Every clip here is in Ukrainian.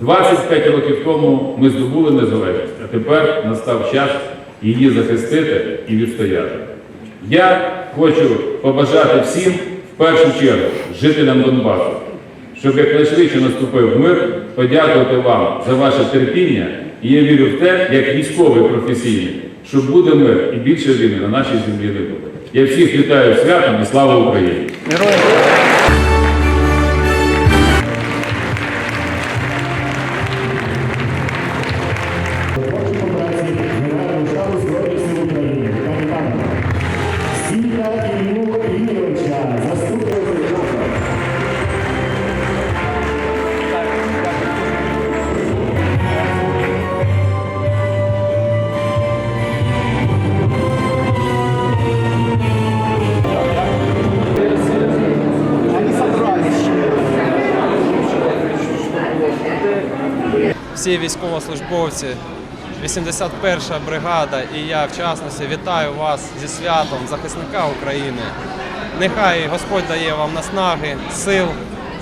25 років тому ми здобули незалежність, а тепер настав час її захистити і відстояти. Я хочу побажати всім, в першу чергу, жителям Донбасу, щоб якнайшвидше наступив мир, подякувати вам за ваше терпіння, і я вірю в те, як військовий професійний, що буде мир і більше війни на нашій землі не буде. Я всіх вітаю святом і слава Україні! Генерального штабу Збройних сил України, капітана Сіка Іллю всі військовослужбовці, 81-ша бригада і я в частності вітаю вас зі святом захисника України. Нехай Господь дає вам наснаги, сил,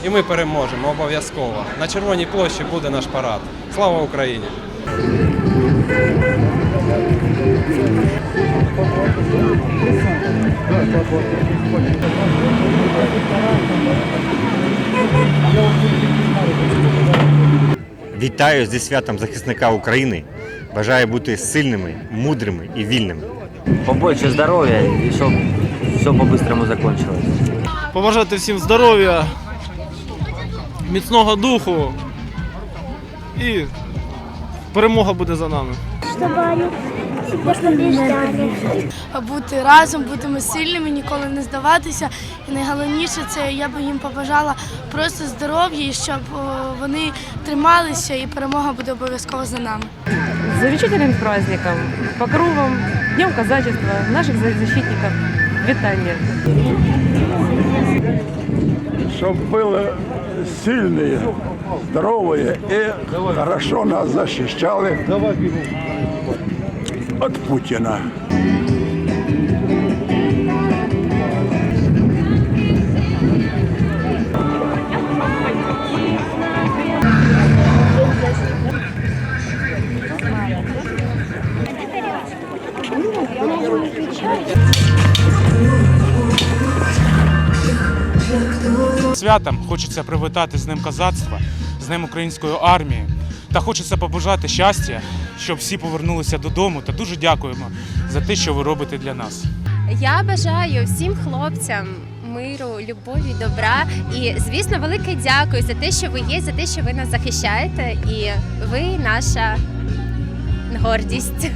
і ми переможемо обов'язково. На Червоній площі буде наш парад. Слава Україні! Вітаю зі святом захисника України. Бажаю бути сильними, мудрими і вільними. побольше здоров'я і щоб все по-быстрому закончилось. побажати всім здоров'я, міцного духу і перемога буде за нами. Бути разом, бути сильними, ніколи не здаватися. І найголовніше це я би їм побажала просто здоров'я, і щоб вони трималися, і перемога буде обов'язково за нами. Замечательным праздником, покровом, Днем казачества, наших защитников. Витания. щоб були сильні, здорові і хорошо нас захищали від Путіна. святом хочеться привітати з ним козацтва, з ним української армії. Та хочеться побажати щастя, щоб всі повернулися додому. Та дуже дякуємо за те, що ви робите для нас. Я бажаю всім хлопцям миру, любові, добра. І, звісно, велике дякую за те, що ви є, за те, що ви нас захищаєте, і ви наша гордість.